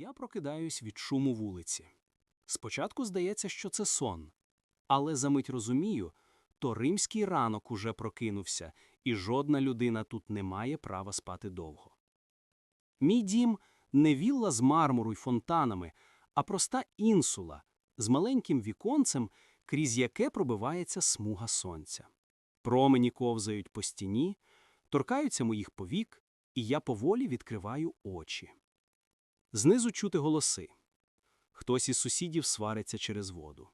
Я прокидаюсь від шуму вулиці. Спочатку здається, що це сон, але за мить розумію, то римський ранок уже прокинувся, і жодна людина тут не має права спати довго. Мій дім не вілла з мармуру й фонтанами, а проста інсула з маленьким віконцем, крізь яке пробивається смуга сонця. Промені ковзають по стіні, торкаються моїх повік, і я поволі відкриваю очі. Знизу чути голоси. Хтось із сусідів свариться через воду.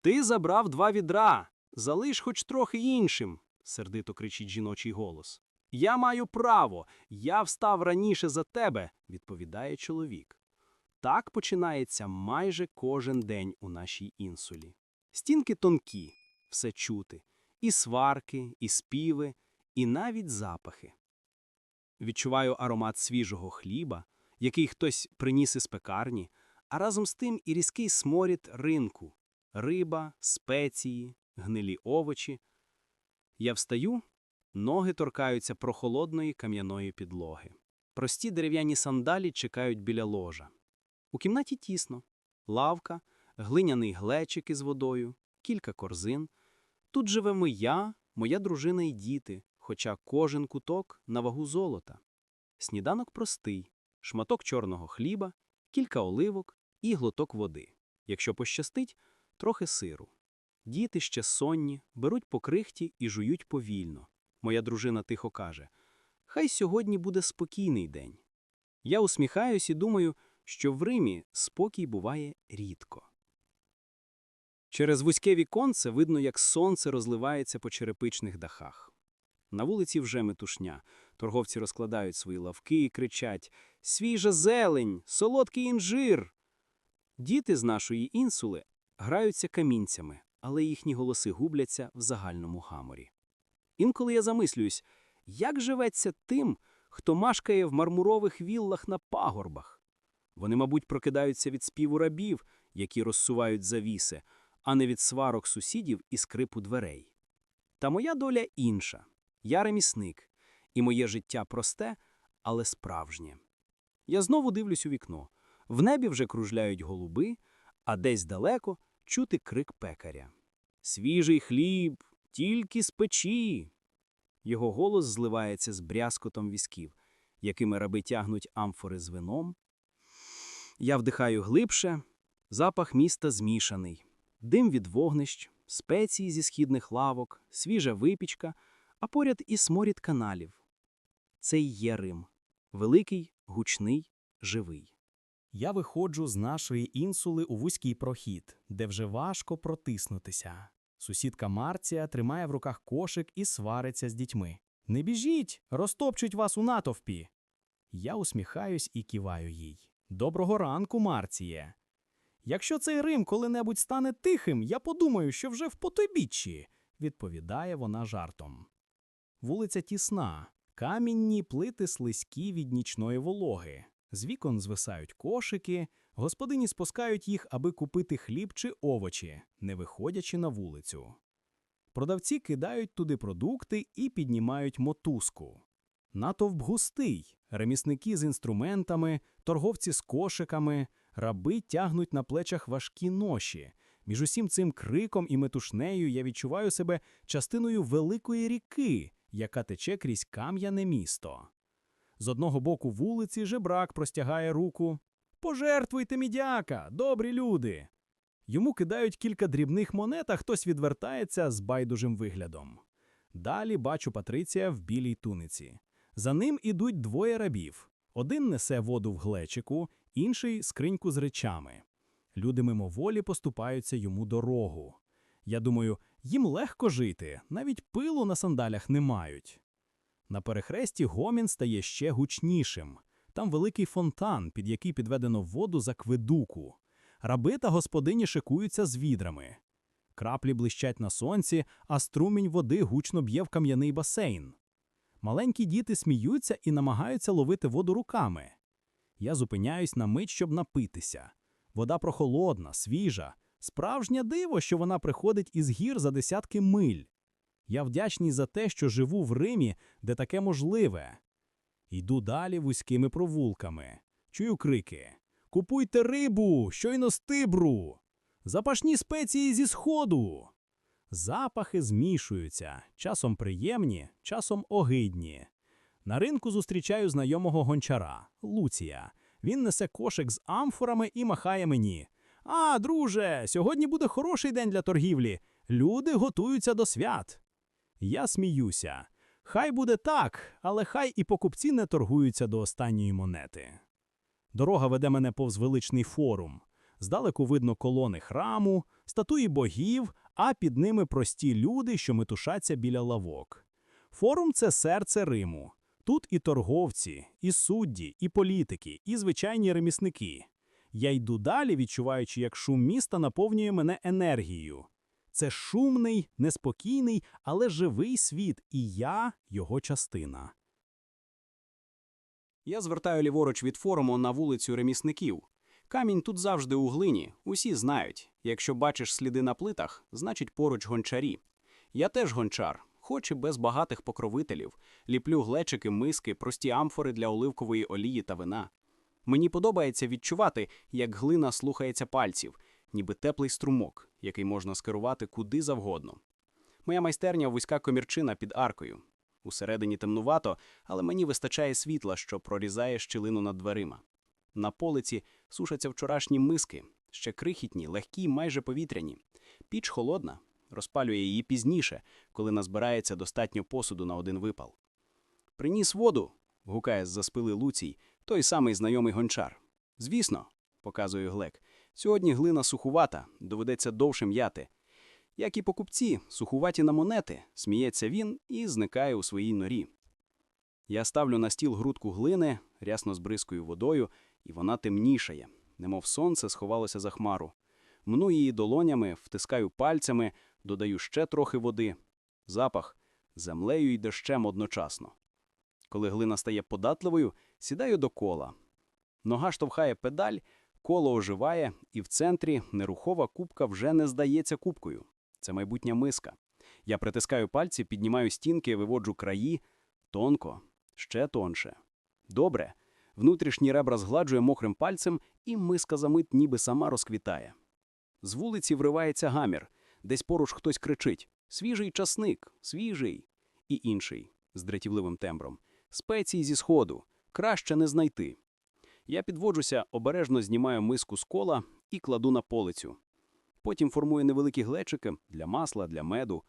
Ти забрав два відра, залиш хоч трохи іншим, сердито кричить жіночий голос. Я маю право, я встав раніше за тебе, відповідає чоловік. Так починається майже кожен день у нашій інсулі. Стінки тонкі, все чути, і сварки, і співи, і навіть запахи. Відчуваю аромат свіжого хліба, який хтось приніс із пекарні, а разом з тим і різкий сморід ринку, риба, спеції, гнилі овочі. Я встаю, ноги торкаються прохолодної кам'яної підлоги. Прості дерев'яні сандалі чекають біля ложа. У кімнаті тісно, лавка, глиняний глечик із водою, кілька корзин. Тут живемо я, моя дружина і діти, хоча кожен куток на вагу золота. Сніданок простий, шматок чорного хліба, кілька оливок і глоток води. Якщо пощастить, трохи сиру. Діти ще сонні, беруть по крихті і жують повільно. Моя дружина тихо каже: Хай сьогодні буде спокійний день. Я усміхаюсь і думаю, що в Римі спокій буває рідко. Через вузьке віконце видно, як сонце розливається по черепичних дахах. На вулиці вже метушня. Торговці розкладають свої лавки і кричать Свіжа зелень, солодкий інжир. Діти з нашої інсули граються камінцями, але їхні голоси губляться в загальному гаморі. Інколи я замислююсь, як живеться тим, хто мешкає в мармурових віллах на пагорбах. Вони, мабуть, прокидаються від співу рабів, які розсувають завіси, а не від сварок сусідів і скрипу дверей. Та моя доля інша. Я ремісник, і моє життя просте, але справжнє. Я знову дивлюсь у вікно. В небі вже кружляють голуби, а десь далеко чути крик пекаря. Свіжий хліб, тільки з печі. Його голос зливається з брязкотом візків, якими раби тягнуть амфори з вином. Я вдихаю глибше, запах міста змішаний, дим від вогнищ, спеції зі східних лавок, свіжа випічка, а поряд і сморід каналів. Це й є Рим. Великий, гучний, живий. Я виходжу з нашої інсули у вузький прохід, де вже важко протиснутися. Сусідка Марція тримає в руках кошик і свариться з дітьми. Не біжіть, розтопчуть вас у натовпі. Я усміхаюсь і киваю їй. Доброго ранку, Марціє. Якщо цей Рим коли-небудь стане тихим, я подумаю, що вже в потойбіччі, відповідає вона жартом. Вулиця тісна, камінні плити слизькі від нічної вологи. З вікон звисають кошики, господині спускають їх, аби купити хліб чи овочі, не виходячи на вулицю. Продавці кидають туди продукти і піднімають мотузку. Натовп густий, ремісники з інструментами, торговці з кошиками, раби тягнуть на плечах важкі ноші. Між усім цим криком і метушнею я відчуваю себе частиною великої ріки, яка тече крізь кам'яне місто. З одного боку вулиці жебрак простягає руку. Пожертвуйте мідяка, добрі люди. Йому кидають кілька дрібних монет, а хтось відвертається з байдужим виглядом. Далі бачу Патриція в білій туниці. За ним ідуть двоє рабів. Один несе воду в глечику, інший скриньку з речами. Люди мимоволі поступаються йому дорогу. Я думаю, їм легко жити, навіть пилу на сандалях не мають. На перехресті гомін стає ще гучнішим. Там великий фонтан, під який підведено воду з акведуку. Раби та господині шикуються з відрами. Краплі блищать на сонці, а струмінь води гучно б'є в кам'яний басейн. Маленькі діти сміються і намагаються ловити воду руками. Я зупиняюсь на мить, щоб напитися. Вода прохолодна, свіжа, справжнє диво, що вона приходить із гір за десятки миль. Я вдячний за те, що живу в Римі, де таке можливе. Йду далі вузькими провулками. Чую крики. купуйте рибу, щойно з тибру, запашні спеції зі сходу. Запахи змішуються, часом приємні, часом огидні. На ринку зустрічаю знайомого гончара Луція. Він несе кошик з амфорами і махає мені. А, друже, сьогодні буде хороший день для торгівлі. Люди готуються до свят. Я сміюся. Хай буде так, але хай і покупці не торгуються до останньої монети. Дорога веде мене повз величний форум. Здалеку видно колони храму, статуї богів, а під ними прості люди, що метушаться біля лавок. Форум це серце Риму. Тут і торговці, і судді, і політики, і звичайні ремісники. Я йду далі, відчуваючи, як шум міста наповнює мене енергією. Це шумний, неспокійний, але живий світ, і я його частина. Я звертаю ліворуч від форуму на вулицю ремісників. Камінь тут завжди у глині, усі знають. Якщо бачиш сліди на плитах, значить поруч гончарі. Я теж гончар, хоч і без багатих покровителів. Ліплю глечики, миски, прості амфори для оливкової олії та вина. Мені подобається відчувати, як глина слухається пальців, ніби теплий струмок, який можна скерувати куди завгодно. Моя майстерня вузька комірчина під аркою. Усередині темнувато, але мені вистачає світла, що прорізає щілину над дверима. На полиці сушаться вчорашні миски, ще крихітні, легкі, майже повітряні. Піч холодна, розпалює її пізніше, коли назбирається достатньо посуду на один випал. Приніс воду, гукає з-за спили Луцій, той самий знайомий гончар. Звісно, показує Глек. Сьогодні глина сухувата, доведеться довше м'яти. Як і покупці, сухуваті на монети, сміється він і зникає у своїй норі. Я ставлю на стіл грудку глини, рясно збризкою водою, і вона темнішає, немов сонце сховалося за хмару. Мну її долонями, втискаю пальцями, додаю ще трохи води. Запах землею і дощем одночасно. Коли глина стає податливою, сідаю до кола. Нога штовхає педаль, коло оживає, і в центрі нерухова кубка вже не здається кубкою. Це майбутня миска. Я притискаю пальці, піднімаю стінки, виводжу краї. Тонко, ще тонше. Добре. Внутрішні ребра згладжує мокрим пальцем, і миска за мить ніби сама розквітає. З вулиці вривається гамір. Десь поруч хтось кричить Свіжий часник, свіжий. І інший з дратівливим тембром. Спеції зі сходу. Краще не знайти. Я підводжуся, обережно знімаю миску з кола і кладу на полицю. Потім формую невеликі глечики для масла, для меду.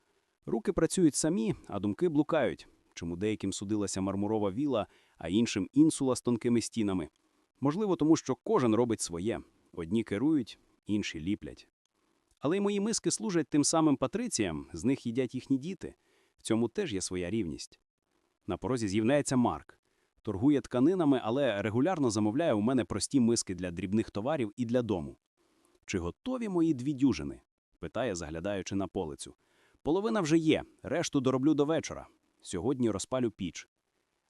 Руки працюють самі, а думки блукають, чому деяким судилася мармурова віла, а іншим інсула з тонкими стінами. Можливо, тому що кожен робить своє. Одні керують, інші ліплять. Але й мої миски служать тим самим патриціям, з них їдять їхні діти. В цьому теж є своя рівність. На порозі з'являється Марк. Торгує тканинами, але регулярно замовляє у мене прості миски для дрібних товарів і для дому. Чи готові мої дві дюжини? питає, заглядаючи на полицю. Половина вже є, решту дороблю до вечора. Сьогодні розпалю піч.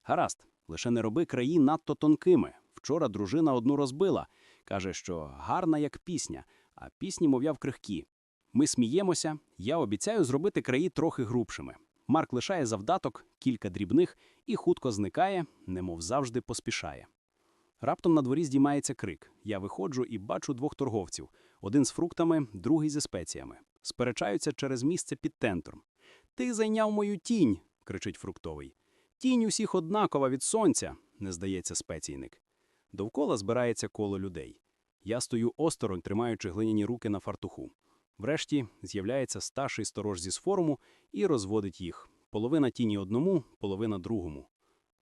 Гаразд, лише не роби краї надто тонкими. Вчора дружина одну розбила. Каже, що гарна як пісня, а пісні, мовляв, крихкі. Ми сміємося, я обіцяю зробити краї трохи грубшими. Марк лишає завдаток, кілька дрібних і хутко зникає, немов завжди поспішає. Раптом на дворі здіймається крик. Я виходжу і бачу двох торговців: один з фруктами, другий зі спеціями. Сперечаються через місце під тентром. Ти зайняв мою тінь, кричить фруктовий. Тінь усіх однакова від сонця, не здається спеційник. Довкола збирається коло людей. Я стою осторонь, тримаючи глиняні руки на фартуху. Врешті з'являється старший сторож зі сфоруму і розводить їх. Половина тіні одному, половина другому.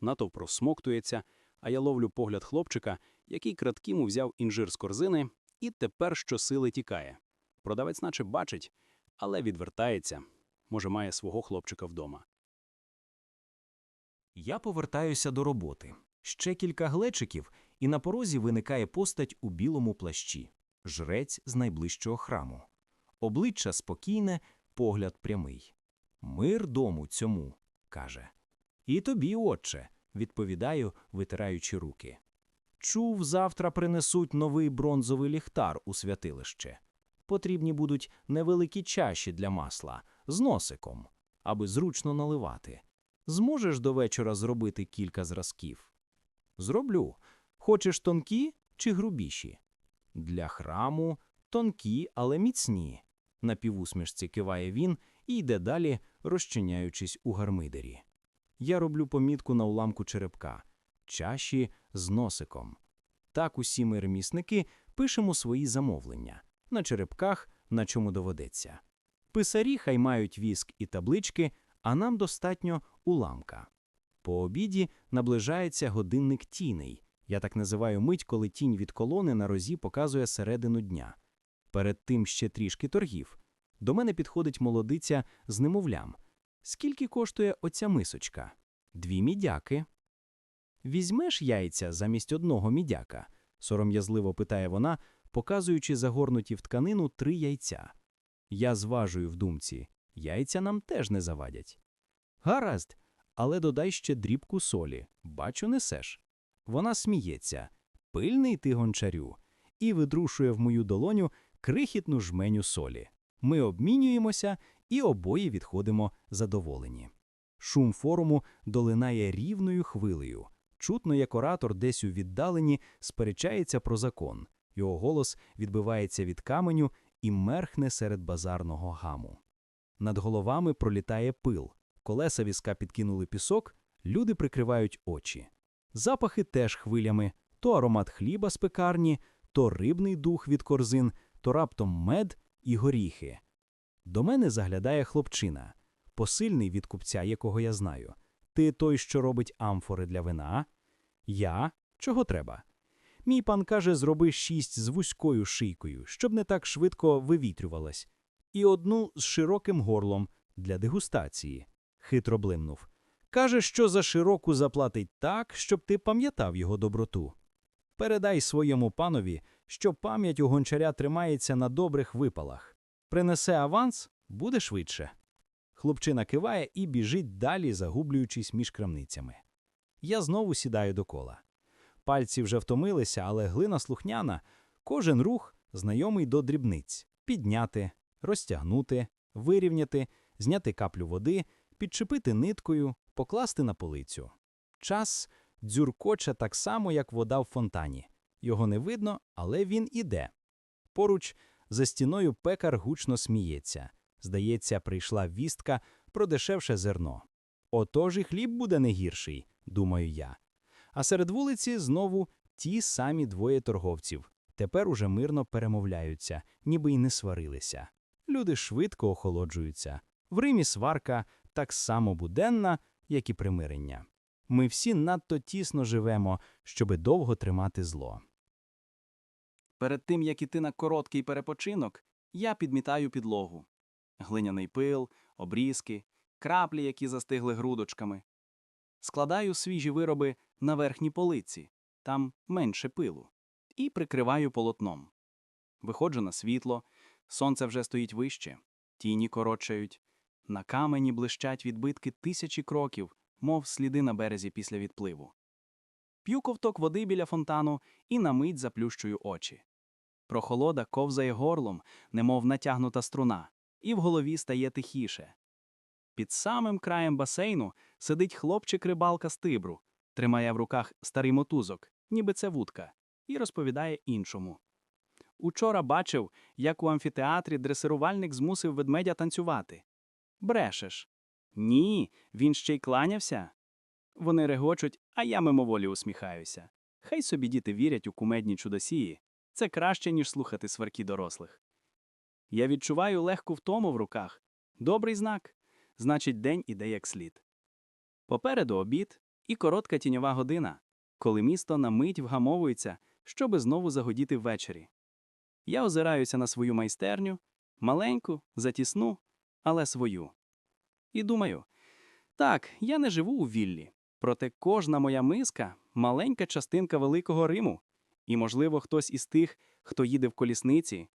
Натовп розсмоктується, а я ловлю погляд хлопчика, який кратким узяв інжир з корзини і тепер щосили тікає. Продавець наче бачить, але відвертається. Може, має свого хлопчика вдома. Я повертаюся до роботи. Ще кілька глечиків, і на порозі виникає постать у білому плащі жрець з найближчого храму. Обличчя спокійне, погляд прямий. Мир дому цьому, каже. І тобі, отче, відповідаю, витираючи руки. Чув, завтра принесуть новий бронзовий ліхтар у святилище. Потрібні будуть невеликі чаші для масла з носиком, аби зручно наливати. Зможеш до вечора зробити кілька зразків? Зроблю. Хочеш тонкі чи грубіші? Для храму тонкі, але міцні. На півусмішці киває він і йде далі, розчиняючись у гармидері. Я роблю помітку на уламку черепка, чаші з носиком. Так усі ми ремісники пишемо свої замовлення на черепках, на чому доведеться. Писарі хай мають віск і таблички, а нам достатньо уламка. По обіді наближається годинник тіней. Я так називаю мить, коли тінь від колони на розі показує середину дня. Перед тим ще трішки торгів. До мене підходить молодиця з немовлям. Скільки коштує оця мисочка? Дві мідяки. Візьмеш яйця замість одного мідяка? сором'язливо питає вона, показуючи загорнуті в тканину три яйця. Я зважую в думці, яйця нам теж не завадять. Гаразд, але додай ще дрібку солі. Бачу, несеш. Вона сміється. Пильний ти гончарю. І видрушує в мою долоню крихітну жменю солі. Ми обмінюємося і обоє відходимо задоволені. Шум форуму долинає рівною хвилею. Чутно, як оратор десь у віддаленні сперечається про закон. Його голос відбивається від каменю і мерхне серед базарного гаму. Над головами пролітає пил. Колеса візка підкинули пісок, люди прикривають очі. Запахи теж хвилями: то аромат хліба з пекарні, то рибний дух від корзин, то раптом мед і горіхи. До мене заглядає хлопчина, посильний від купця, якого я знаю. Ти той, що робить амфори для вина? Я? Чого треба? Мій пан каже, зроби шість з вузькою шийкою, щоб не так швидко вивітрювалась, і одну з широким горлом для дегустації. Хитро блимнув. Каже, що за широку заплатить так, щоб ти пам'ятав його доброту. Передай своєму панові, що пам'ять у гончаря тримається на добрих випалах. Принесе аванс, буде швидше. Хлопчина киває і біжить далі, загублюючись між крамницями. Я знову сідаю до кола. Пальці вже втомилися, але глина слухняна. Кожен рух знайомий до дрібниць: підняти, розтягнути, вирівняти, зняти каплю води, підчепити ниткою, покласти на полицю. Час дзюркоче так само, як вода в фонтані. Його не видно, але він іде. Поруч за стіною пекар гучно сміється. Здається, прийшла вістка про дешевше зерно. Отож і хліб буде не гірший, думаю я. А серед вулиці знову ті самі двоє торговців. Тепер уже мирно перемовляються, ніби й не сварилися. Люди швидко охолоджуються. В Римі сварка так само буденна, як і примирення. Ми всі надто тісно живемо, щоби довго тримати зло. Перед тим, як іти на короткий перепочинок, я підмітаю підлогу. Глиняний пил, обрізки, краплі, які застигли грудочками. Складаю свіжі вироби на верхній полиці, там менше пилу, і прикриваю полотном. Виходжу на світло, сонце вже стоїть вище, тіні коротшають. На камені блищать відбитки тисячі кроків, мов сліди на березі після відпливу. П'ю ковток води біля фонтану і на мить заплющую очі. Прохолода ковзає горлом, немов натягнута струна, і в голові стає тихіше. Під самим краєм басейну сидить хлопчик-рибалка з тибру, тримає в руках старий мотузок, ніби це вудка, і розповідає іншому. Учора бачив, як у амфітеатрі дресирувальник змусив ведмедя танцювати. Брешеш. Ні, він ще й кланявся. Вони регочуть, а я мимоволі усміхаюся. Хай собі діти вірять у кумедні чудосії. Це краще, ніж слухати сварки дорослих. Я відчуваю легку втому в руках. Добрий знак. Значить, день іде як слід. Попереду обід і коротка тіньова година, коли місто на мить вгамовується, щоби знову загодіти ввечері. Я озираюся на свою майстерню, маленьку, затісну, але свою. І думаю, так, я не живу у віллі, проте кожна моя миска маленька частинка великого Риму, і, можливо, хтось із тих, хто їде в колісниці,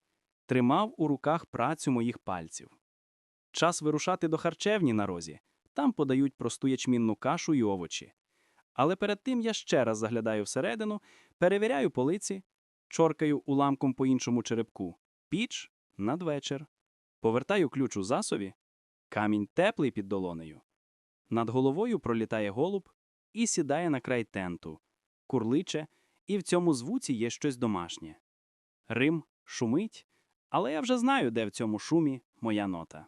тримав у руках працю моїх пальців. Час вирушати до харчевні на розі, там подають просту ячмінну кашу і овочі. Але перед тим я ще раз заглядаю всередину, перевіряю полиці, чоркаю уламком по іншому черепку, піч надвечір, повертаю ключ у засові, камінь теплий під долонею. Над головою пролітає голуб і сідає на край тенту, курличе, і в цьому звуці є щось домашнє. Рим шумить, але я вже знаю, де в цьому шумі моя нота.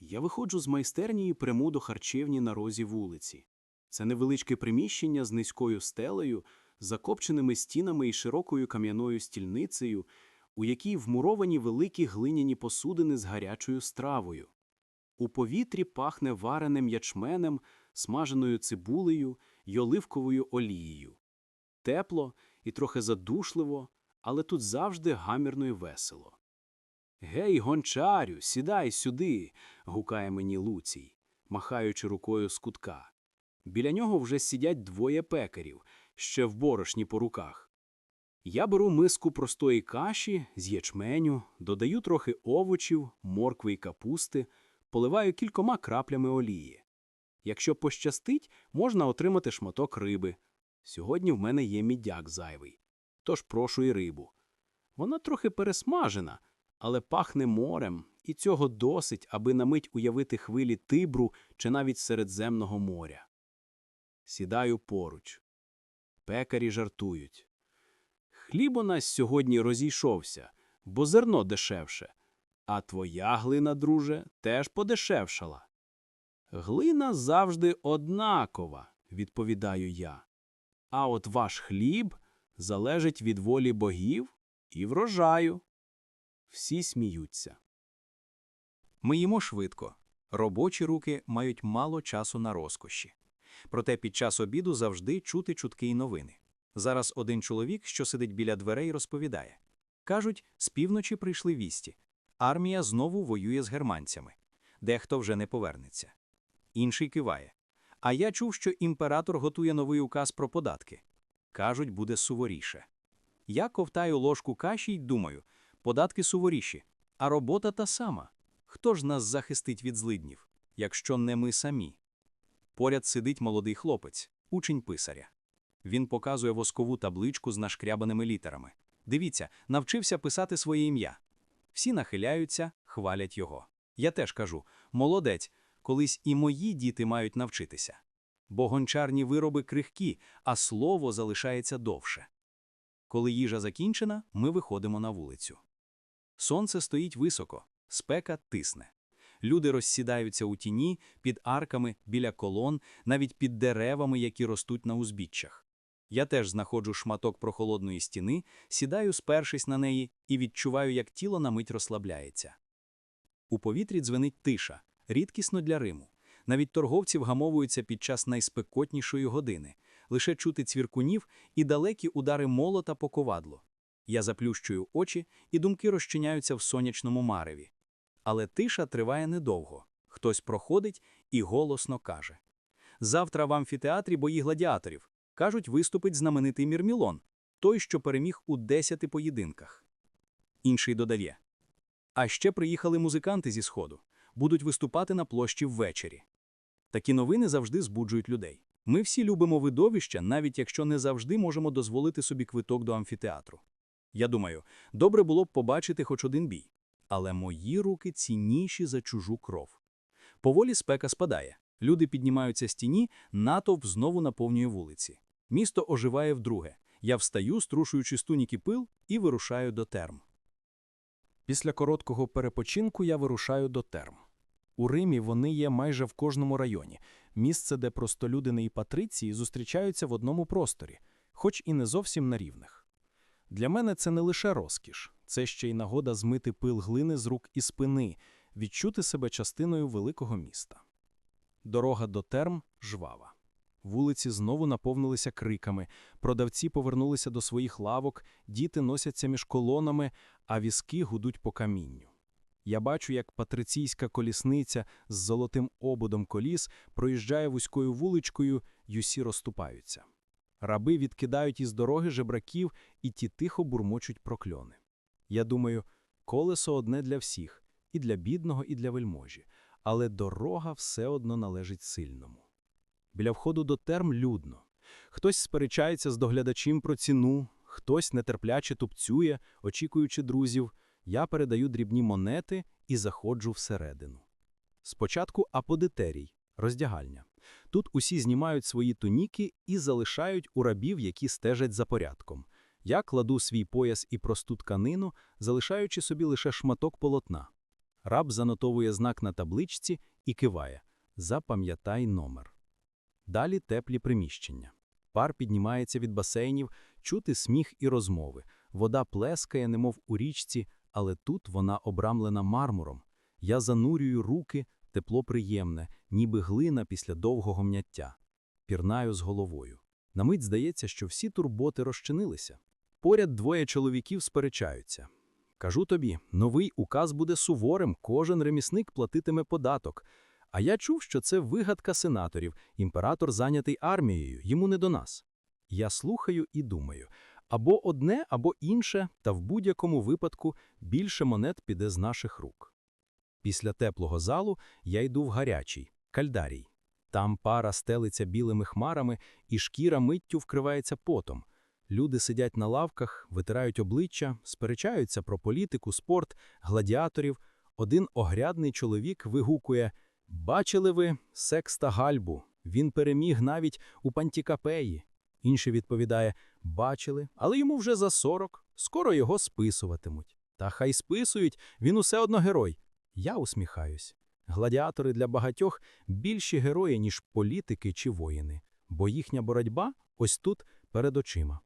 Я виходжу з майстерні і пряму до харчевні на розі вулиці. Це невеличке приміщення з низькою стелею, закопченими стінами і широкою кам'яною стільницею, у якій вмуровані великі глиняні посудини з гарячою стравою. У повітрі пахне вареним ячменем, смаженою цибулею й оливковою олією. Тепло і трохи задушливо, але тут завжди гамірно й весело. Гей, гончарю, сідай сюди, гукає мені Луцій, махаючи рукою з кутка. Біля нього вже сидять двоє пекарів, ще в борошні по руках. Я беру миску простої каші з ячменю, додаю трохи овочів, моркви й капусти, поливаю кількома краплями олії. Якщо пощастить, можна отримати шматок риби. Сьогодні в мене є мідяк зайвий, тож прошу і рибу. Вона трохи пересмажена, але пахне морем, і цього досить, аби на мить уявити хвилі Тибру чи навіть Середземного моря. Сідаю поруч. Пекарі жартують. Хліб у нас сьогодні розійшовся, бо зерно дешевше, а твоя глина, друже, теж подешевшала. Глина завжди однакова, відповідаю я. А от ваш хліб залежить від волі богів і врожаю. Всі сміються. Ми їмо швидко. Робочі руки мають мало часу на розкоші. Проте під час обіду завжди чути чутки й новини. Зараз один чоловік, що сидить біля дверей, розповідає. Кажуть, з півночі прийшли вісті. Армія знову воює з германцями. Дехто вже не повернеться. Інший киває. А я чув, що імператор готує новий указ про податки. Кажуть, буде суворіше. Я ковтаю ложку каші й думаю, податки суворіші, а робота та сама. Хто ж нас захистить від злиднів, якщо не ми самі? Поряд сидить молодий хлопець, учень писаря. Він показує воскову табличку з нашкрябаними літерами. Дивіться, навчився писати своє ім'я. Всі нахиляються, хвалять його. Я теж кажу: молодець, колись і мої діти мають навчитися. Бо гончарні вироби крихкі, а слово залишається довше. Коли їжа закінчена, ми виходимо на вулицю. Сонце стоїть високо, спека тисне. Люди розсідаються у тіні, під арками, біля колон, навіть під деревами, які ростуть на узбіччях. Я теж знаходжу шматок прохолодної стіни, сідаю, спершись на неї, і відчуваю, як тіло на мить розслабляється. У повітрі дзвенить тиша, рідкісно для Риму. Навіть торговці вгамовуються під час найспекотнішої години, лише чути цвіркунів і далекі удари молота по ковадлу. Я заплющую очі, і думки розчиняються в сонячному мареві. Але тиша триває недовго. Хтось проходить і голосно каже: Завтра в амфітеатрі бої гладіаторів. Кажуть, виступить знаменитий Мірмілон, той, що переміг у десяти поєдинках. Інший додає: А ще приїхали музиканти зі сходу, будуть виступати на площі ввечері. Такі новини завжди збуджують людей. Ми всі любимо видовища, навіть якщо не завжди можемо дозволити собі квиток до амфітеатру. Я думаю, добре було б побачити хоч один бій. Але мої руки цінніші за чужу кров. Поволі спека спадає. Люди піднімаються з тіні, натовп знову наповнює вулиці. Місто оживає вдруге. Я встаю, струшуючи з туніки пил, і вирушаю до терм. Після короткого перепочинку я вирушаю до терм. У Римі вони є майже в кожному районі, місце, де простолюдини і патриції зустрічаються в одному просторі, хоч і не зовсім на рівних. Для мене це не лише розкіш, це ще й нагода змити пил глини з рук і спини, відчути себе частиною великого міста. Дорога до терм жвава. Вулиці знову наповнилися криками, продавці повернулися до своїх лавок, діти носяться між колонами, а візки гудуть по камінню. Я бачу, як патриційська колісниця з золотим ободом коліс проїжджає вузькою вуличкою, й усі розступаються. Раби відкидають із дороги жебраків, і ті тихо бурмочуть прокльони. Я думаю, колесо одне для всіх, і для бідного, і для вельможі, але дорога все одно належить сильному. Біля входу до терм людно. Хтось сперечається з доглядачем про ціну, хтось нетерпляче тупцює, очікуючи друзів. Я передаю дрібні монети і заходжу всередину. Спочатку аподетерій, роздягальня. Тут усі знімають свої туніки і залишають у рабів, які стежать за порядком. Я кладу свій пояс і просту тканину, залишаючи собі лише шматок полотна. Раб занотовує знак на табличці і киває «Запам'ятай номер». Далі теплі приміщення. Пар піднімається від басейнів, чути сміх і розмови. Вода плескає, немов у річці, але тут вона обрамлена мармуром. Я занурюю руки, тепло приємне, ніби глина після довгого мняття. Пірнаю з головою. На мить здається, що всі турботи розчинилися. Поряд двоє чоловіків сперечаються. Кажу тобі, новий указ буде суворим, кожен ремісник платитиме податок. А я чув, що це вигадка сенаторів, імператор зайнятий армією, йому не до нас. Я слухаю і думаю, або одне, або інше, та в будь-якому випадку більше монет піде з наших рук. Після теплого залу я йду в гарячий, кальдарій. Там пара стелиться білими хмарами, і шкіра миттю вкривається потом. Люди сидять на лавках, витирають обличчя, сперечаються про політику, спорт, гладіаторів. Один огрядний чоловік вигукує «Бачили ви секста Гальбу? Він переміг навіть у Пантікапеї». Інший відповідає «Бачили, але йому вже за сорок, скоро його списуватимуть». Та хай списують, він усе одно герой. Я усміхаюсь. Гладіатори для багатьох більші герої, ніж політики чи воїни, бо їхня боротьба ось тут перед очима.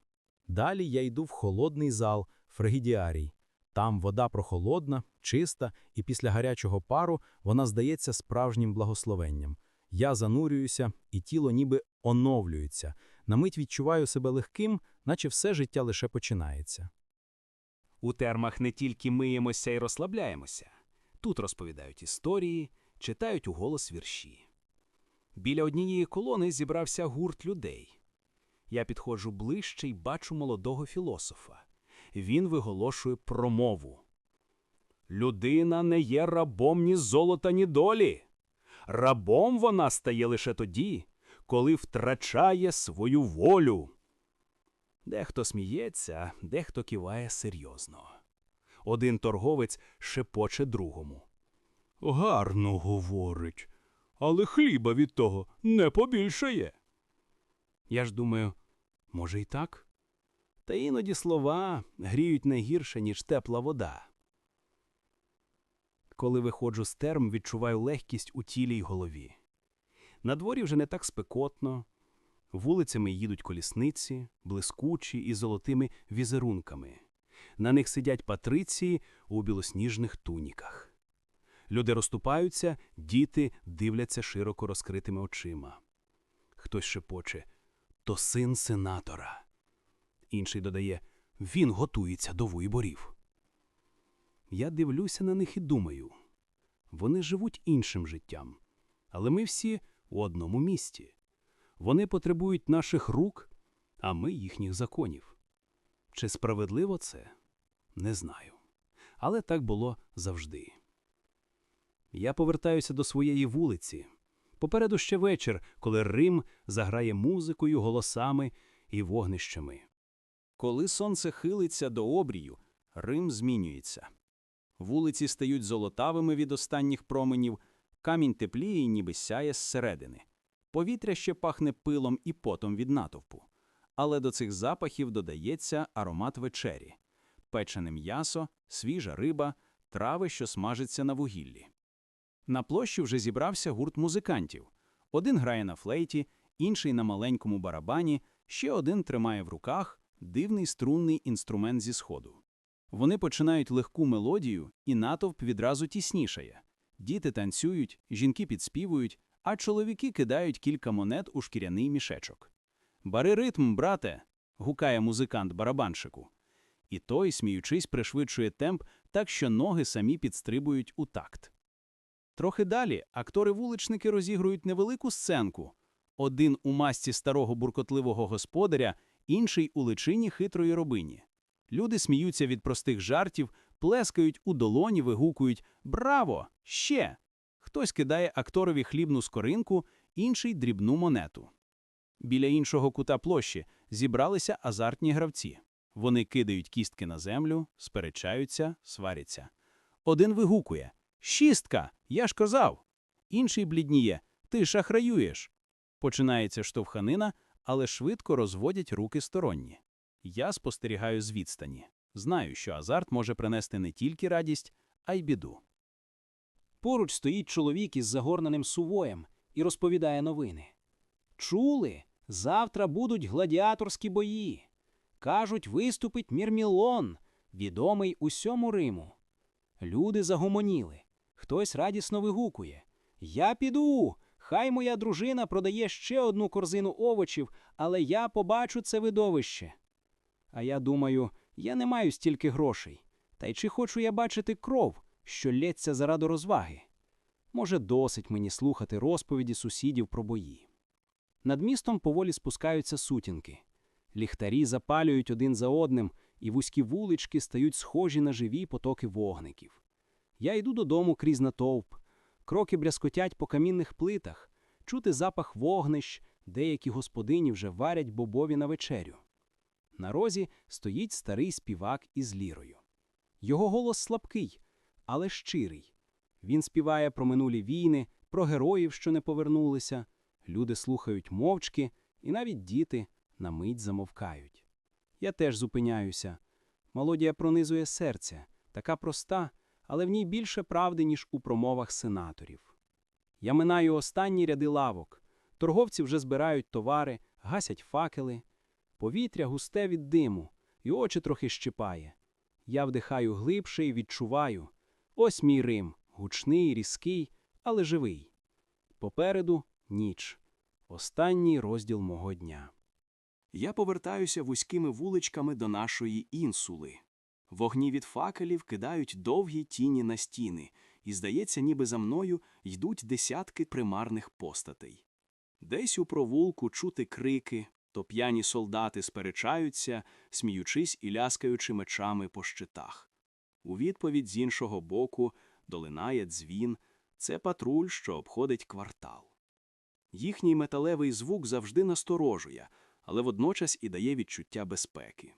Далі я йду в холодний зал, фригідіарій. Там вода прохолодна, чиста, і після гарячого пару вона здається справжнім благословенням. Я занурююся, і тіло ніби оновлюється. На мить відчуваю себе легким, наче все життя лише починається. У термах не тільки миємося і розслабляємося. Тут розповідають історії, читають у голос вірші. Біля однієї колони зібрався гурт людей. Я підходжу ближче і бачу молодого філософа. Він виголошує промову. Людина не є рабом ні золота, ні долі. Рабом вона стає лише тоді, коли втрачає свою волю. Дехто сміється, дехто киває серйозно. Один торговець шепоче другому. Гарно говорить, але хліба від того не побільшає. Я ж думаю, може й так? Та іноді слова гріють не гірше, ніж тепла вода. Коли виходжу з терм, відчуваю легкість у тілі й голові. На дворі вже не так спекотно, вулицями їдуть колісниці, блискучі і золотими візерунками. На них сидять патриції у білосніжних туніках. Люди розступаються, діти дивляться широко розкритими очима. Хтось шепоче то син сенатора. Інший додає він готується до виборів. Я дивлюся на них і думаю вони живуть іншим життям, але ми всі у одному місті. Вони потребують наших рук, а ми їхніх законів. Чи справедливо це? Не знаю. Але так було завжди. Я повертаюся до своєї вулиці. Попереду ще вечір, коли Рим заграє музикою, голосами і вогнищами. Коли сонце хилиться до обрію, Рим змінюється. Вулиці стають золотавими від останніх променів, камінь тепліє, ніби сяє зсередини. Повітря ще пахне пилом і потом від натовпу. Але до цих запахів додається аромат вечері печене м'ясо, свіжа риба, трави, що смажаться на вугіллі. На площі вже зібрався гурт музикантів. Один грає на флейті, інший на маленькому барабані, ще один тримає в руках дивний струнний інструмент зі сходу. Вони починають легку мелодію, і натовп відразу тіснішає. Діти танцюють, жінки підспівують, а чоловіки кидають кілька монет у шкіряний мішечок. Бари ритм, брате. гукає музикант барабанщику. І той, сміючись, пришвидшує темп так, що ноги самі підстрибують у такт. Трохи далі актори-вуличники розігрують невелику сценку. Один у масці старого буркотливого господаря, інший у личині хитрої робині. Люди сміються від простих жартів, плескають у долоні, вигукують «Браво! Ще!». Хтось кидає акторові хлібну скоринку, інший дрібну монету. Біля іншого кута площі зібралися азартні гравці. Вони кидають кістки на землю, сперечаються, сваряться. Один вигукує Шістка! Я ж казав. Інший блідніє Ти шахраюєш. Починається штовханина, але швидко розводять руки сторонні. Я спостерігаю з відстані. Знаю, що азарт може принести не тільки радість, а й біду. Поруч стоїть чоловік із загорненим сувоєм і розповідає новини. Чули? Завтра будуть гладіаторські бої. Кажуть, виступить Мірмілон, відомий усьому Риму. Люди загомоніли. Хтось радісно вигукує. Я піду. Хай моя дружина продає ще одну корзину овочів, але я побачу це видовище. А я думаю, я не маю стільки грошей. Та й чи хочу я бачити кров, що лється заради розваги? Може, досить мені слухати розповіді сусідів про бої. Над містом поволі спускаються сутінки. Ліхтарі запалюють один за одним, і вузькі вулички стають схожі на живі потоки вогників. Я йду додому крізь натовп. Кроки брязкотять по камінних плитах, чути запах вогнищ, деякі господині вже варять бобові на вечерю. На розі стоїть старий співак із лірою. Його голос слабкий, але щирий. Він співає про минулі війни, про героїв, що не повернулися. Люди слухають мовчки, і навіть діти на мить замовкають. Я теж зупиняюся. Мелодія пронизує серце, така проста, але в ній більше правди, ніж у промовах сенаторів. Я минаю останні ряди лавок. Торговці вже збирають товари, гасять факели. Повітря густе від диму, і очі трохи щипає. Я вдихаю глибше і відчуваю. Ось мій Рим, гучний, різкий, але живий. Попереду ніч. Останній розділ мого дня. Я повертаюся вузькими вуличками до нашої інсули. Вогні від факелів кидають довгі тіні на стіни, і, здається, ніби за мною йдуть десятки примарних постатей. Десь у провулку чути крики, то п'яні солдати сперечаються, сміючись і ляскаючи мечами по щитах. У відповідь з іншого боку долинає дзвін це патруль, що обходить квартал. Їхній металевий звук завжди насторожує, але водночас і дає відчуття безпеки.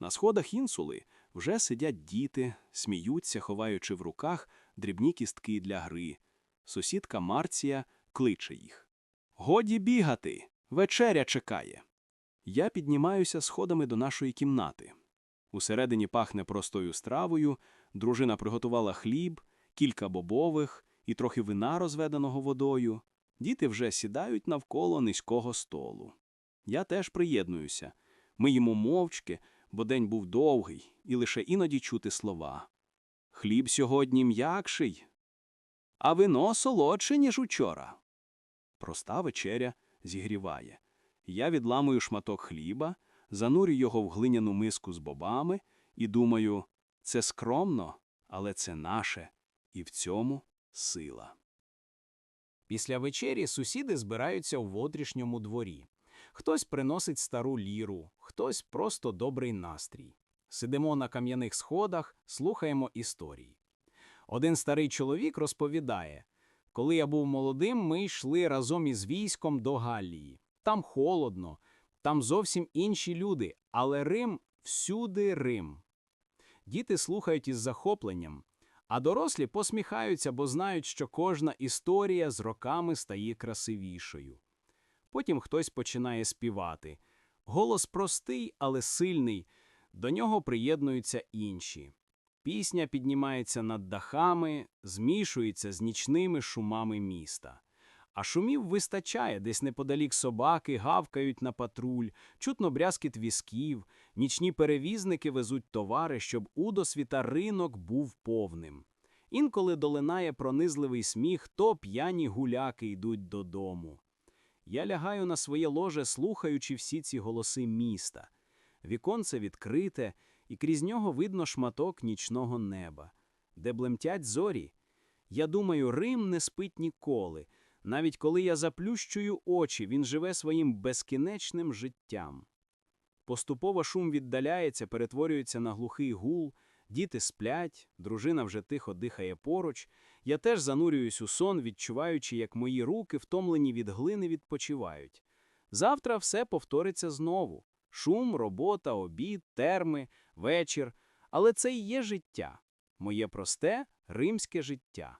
На сходах інсули вже сидять діти, сміються, ховаючи в руках дрібні кістки для гри. Сусідка Марція кличе їх. Годі бігати! Вечеря чекає. Я піднімаюся сходами до нашої кімнати. Усередині пахне простою стравою, дружина приготувала хліб, кілька бобових і трохи вина, розведеного водою. Діти вже сідають навколо низького столу. Я теж приєднуюся. Ми їмо мовчки, бо день був довгий, і лише іноді чути слова. Хліб сьогодні м'якший, а вино солодше, ніж учора. Проста вечеря зігріває. Я відламую шматок хліба, занурю його в глиняну миску з бобами і думаю, це скромно, але це наше, і в цьому сила. Після вечері сусіди збираються у водрішньому дворі. Хтось приносить стару ліру, хтось просто добрий настрій. Сидимо на кам'яних сходах, слухаємо історії. Один старий чоловік розповідає, коли я був молодим, ми йшли разом із військом до Галлії. Там холодно, там зовсім інші люди, але Рим всюди Рим. Діти слухають із захопленням, а дорослі посміхаються, бо знають, що кожна історія з роками стає красивішою. Потім хтось починає співати. Голос простий, але сильний, до нього приєднуються інші. Пісня піднімається над дахами, змішується з нічними шумами міста. А шумів вистачає, десь неподалік собаки гавкають на патруль, чутно брязкіт візків, нічні перевізники везуть товари, щоб удосвіта ринок був повним. Інколи долинає пронизливий сміх, то п'яні гуляки йдуть додому. Я лягаю на своє ложе, слухаючи всі ці голоси міста. Віконце відкрите, і крізь нього видно шматок нічного неба, де блемтять зорі. Я думаю, Рим не спить ніколи. Навіть коли я заплющую очі, він живе своїм безкінечним життям. Поступово шум віддаляється, перетворюється на глухий гул, діти сплять, дружина вже тихо дихає поруч. Я теж занурююсь у сон, відчуваючи, як мої руки, втомлені від глини, відпочивають. Завтра все повториться знову. Шум, робота, обід, терми, вечір. Але це і є життя. Моє просте римське життя.